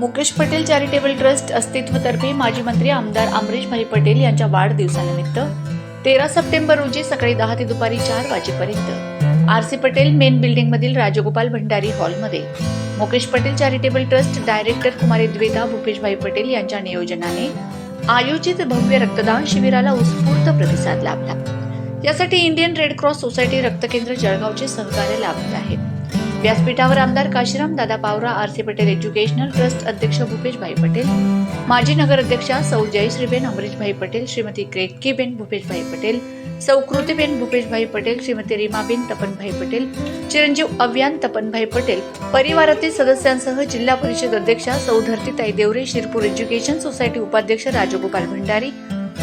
Mukesh Patel charitable trust अस्तित्वतर्फे माजी मंत्री आमदार अमरीशभाई पटेल यांच्या वाढदिवसानिमित्त तेरा सप्टेंबर रोजी सकाळी दहा ते दुपारी चार वाजेपर्यंत. आर सी पटेल मेन बिल्डिंगमधील राजगोपाल भंडारी हॉलमध्ये. Mukesh Patel charitable trust director कुमारी द्वेदा भूपेशभाई पटेल यांच्या नियोजनाने आयोजित भव्य रक्तदान शिबिराला उत्स्फूर्त प्रतिसाद लाभला. यासाठी इंडियन रेड क्रॉस सोसायटी रक्तकेंद्र जळगावचे सहकार्य लाभत आहे. व्यासपीठावर आमदार Kashiram Dada Pawara R C Patel educational trust अध्यक्ष भूपेशभाई पटेल माजी नगराध्यक्षा सौ जयश्रीबेन अमरीशभाई पटेल श्रीमती केतकीबेन भूपेशभाई पटेल सौ कृतीबेन भूपेशभाई पटेल श्रीमती रीमाबेन तपनभाई पटेल चिरंजीव अव्यान तपनभाई पटेल परिवारातील सदस्यांसह जिल्हा परिषद अध्यक्षा सौ धरतीताई देवरे शिरपूर एज्युकेशन सोसायटी उपाध्यक्ष राजगोपाल भंडारी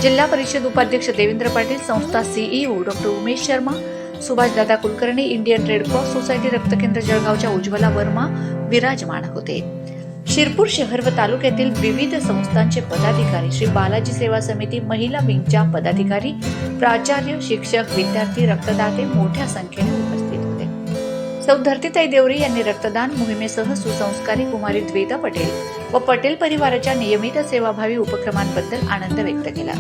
जिल्हा परिषद उपाध्यक्ष देवेंद्र पाटील संस्था CEO doctor Umesh Sharma Subhashdada Kulkarni Indian Red Cross Society रक्तकेंद्र जळगावच्या उज्ज्वला वर्मा विराजमान होते. शिरपूर शहर व तालुक्यातील विविध संस्थांचे पदाधिकारी श्री बालाजी सेवा समिती महिला विंगच्या पदाधिकारी प्राचार्य शिक्षक विद्यार्थी रक्तदाते मोठ्या संख्येने उपस्थित होते. सौ धरतीताई देवरे यांनी रक्तदान मोहिमेसह सुसंस्कारी कुमारी द्वेता पटेल व पटेल परिवाराच्या नियमित सेवाभावी उपक्रमांबद्दल आनंद व्यक्त केला.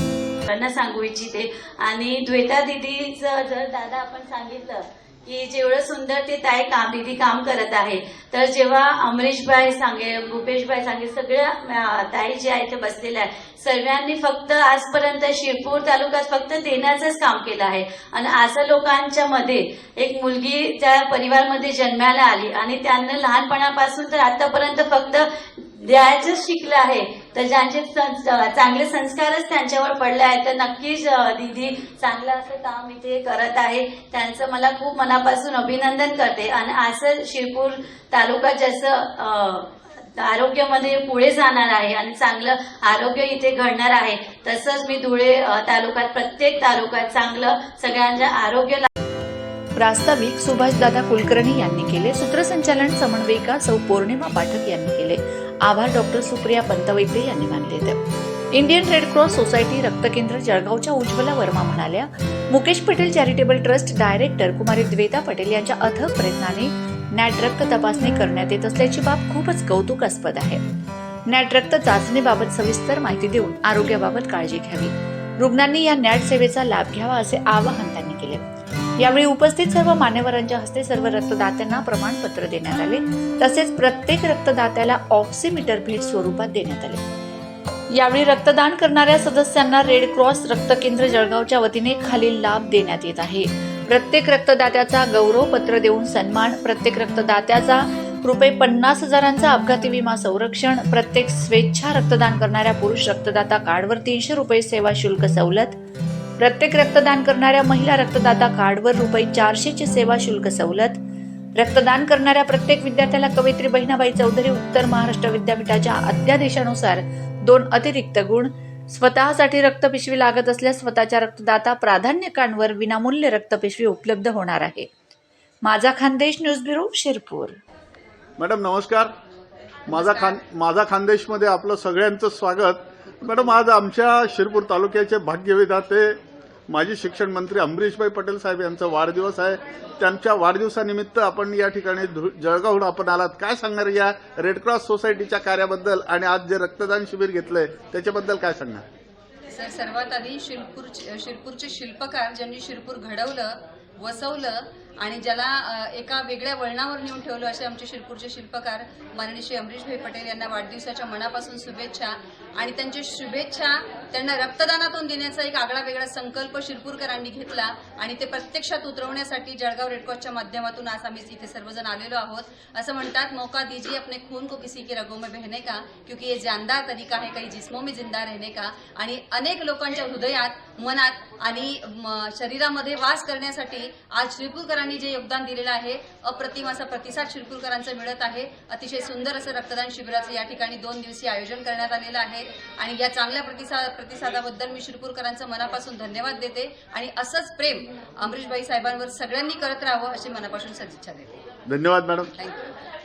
त्यांना सांगू इच्छिते. आणि द्वेता दिदीचं जर दादा आपण सांगितलं की जेवढं सुंदर ते ताई काम दिदी काम करत आहे तर जेव्हा अमरीशभाई सांगे भूपेशभाई सांगे सगळ्या ताई जे आहे ते बसलेल्या आहे सर्वांनी फक्त आजपर्यंत शिरपूर तालुक्यात फक्त देण्याचंच काम केलं आहे. आणि असं लोकांच्या मध्ये एक मुलगी त्या परिवारमध्ये जन्माला आली आणि त्यांना लहानपणापासून तर आतापर्यंत फक्त द्यायचं शिकलं आहे तर ज्यांचे चांगले संस्कारच त्यांच्यावर पडले आहेत तर नक्कीच दीदी चांगलं असं काम इथे करत आहे. त्यांचं मला खूप मनापासून अभिनंदन करते. आणि असं शिरपूर तालुका जसं आरोग्यामध्ये पुढे जाणार आहे आणि चांगलं आरोग्य इथे घडणार आहे तसंच मी धुळे तालुक्यात प्रत्येक तालुक्यात चांगलं सगळ्यांच्या आरोग्य प्रास्ताविक सुभाषदादा कुलकर्णी यांनी केले. सूत्रसंचालन समन्वयिका सौ पौर्णिमा पाठक यांनी केले. आभार डॉक्टर सुप्रिया पंतवैद्य यांनी मानले तर इंडियन रेड क्रॉस सोसायटी रक्तकेंद्र जळगावच्या उज्ज्वला वर्मा म्हणाल्या Mukesh Patel charitable trust director कुमारी द्वेता पटेल यांच्या अथक प्रयत्नाने नॅट रक्त तपासणी करण्यात येत असल्याची बाब खूपच कौतुकास्पद आहे. नॅट रक्त चाचणीबाबत सविस्तर माहिती देऊन आरोग्याबाबत काळजी घ्यावी. रुग्णांनी या नॅट सेवेचा लाभ घ्यावा असे आवाहन यावेळी उपस्थित सर्व मान्यवरांच्या हस्ते सर्व रक्तदात्यांना प्रमाणपत्र देण्यात आले. तसेच प्रत्येक रक्तदात्याला ऑक्सिमीटर भेट स्वरूपात देण्यात आले. यावेळी रक्तदान करणाऱ्या सदस्यांना रेड क्रॉस रक्त केंद्र जळगावच्या वतीने खालील लाभ देण्यात येत आहे. प्रत्येक रक्तदात्याचा गौरव पत्र देऊन सन्मान प्रत्येक रक्तदात्याचा रुपये पन्नास हजारांचा अपघाती विमा संरक्षण प्रत्येक स्वेच्छा रक्तदान करणाऱ्या पुरुष रक्तदाता कार्डवर तीनशे रुपये सेवा शुल्क सवलत प्रत्येक रक्तदान करणाऱ्या महिला रक्तदाता कार्डवर रुपये चारशेची सेवा शुल्क सवलत. रक्तदान करणाऱ्या प्रत्येक विद्यार्थ्याला कवयित्री बहिणाबाई चौधरी उत्तर महाराष्ट्र विद्यापीठाच्या अध्यादेशानुसार दोन अतिरिक्त गुण. स्वतःसाठी रक्तपिशवी लागत असल्यास स्वतःच्या रक्तदाता प्राधान्यकांवर विनामूल्य रक्तपिशवी उपलब्ध होणार आहे. माझा Khandesh news bureau Shirpur. Madam नमस्कार. माझा खान माझा खानदेशमध्ये आपलं सगळ्यांचं स्वागत. मॅडम आज आमच्या शिरपूर तालुक्याचे भाग्यविधाते माजी शिक्षण मंत्री अमरीशभाई पटेल साहेब यांचा वाढदिवस आहे. त्यांच्या वाढदिवसानिमित्त आपण या ठिकाणी जळगावहून आपण आलात. काय सांगणार या रेड क्रॉस सोसायटीच्या कार्याबद्दल आणि आज जे रक्तदान शिबिर घेतलंय त्याच्याबद्दल काय सांगणार? सर सर्वात आधी शिरपूर शिरपूरचे शिल्पकार ज्यांनी शिरपूर घडवलं वसवलं आणि ज्याला एका वेगळ्या वळणावर नेऊन ठेवलं असे आमचे शिरपूरचे शिल्पकार माननीय श्री अमरीशभाई पटेल यांना वाढदिवसाच्या मनापासून शुभेच्छा. आणि त्यांची शुभेच्छा त्यांना रक्तदानातून देण्याचा एक आगळा वेगळा संकल्प शिरपूरकरांनी घेतला. आणि ते प्रत्यक्षात उतरवण्यासाठी जळगाव रेडक्रॉसच्या माध्यमातून आज आम्ही इथे सर्वजण आलेलो आहोत. असं म्हणतात मौका दीजिए अपने खून को किसी की रगो में बहने का क्योंकि ये जानदार तरीका है काही जिस्मों में जिंदा रहने का. आणि अनेक लोकांच्या हृदयात मनात आणि शरीरामध्ये वास करण्यासाठी आज शिरपूरकरांनी जे योगदान दिलेलं आहे अप्रतिम असा प्रतिसाद शिरपूरकरांचा मिळत आहे. अतिशय सुंदर असं रक्तदान शिबिराचं या ठिकाणी दोन दिवसीय आयोजन करण्यात आलेलं आहे. आणि या चांगल्या प्रतिसाद प्रतिसादाबद्दल मी शिरपूरकरांचं मनापासून धन्यवाद देते. आणि असंच प्रेम अमरीशभाई साहेबांवर सगळ्यांनी करत राहावं अशी मनापासून सदिच्छा देते. धन्यवाद मॅडम. थँक्यू.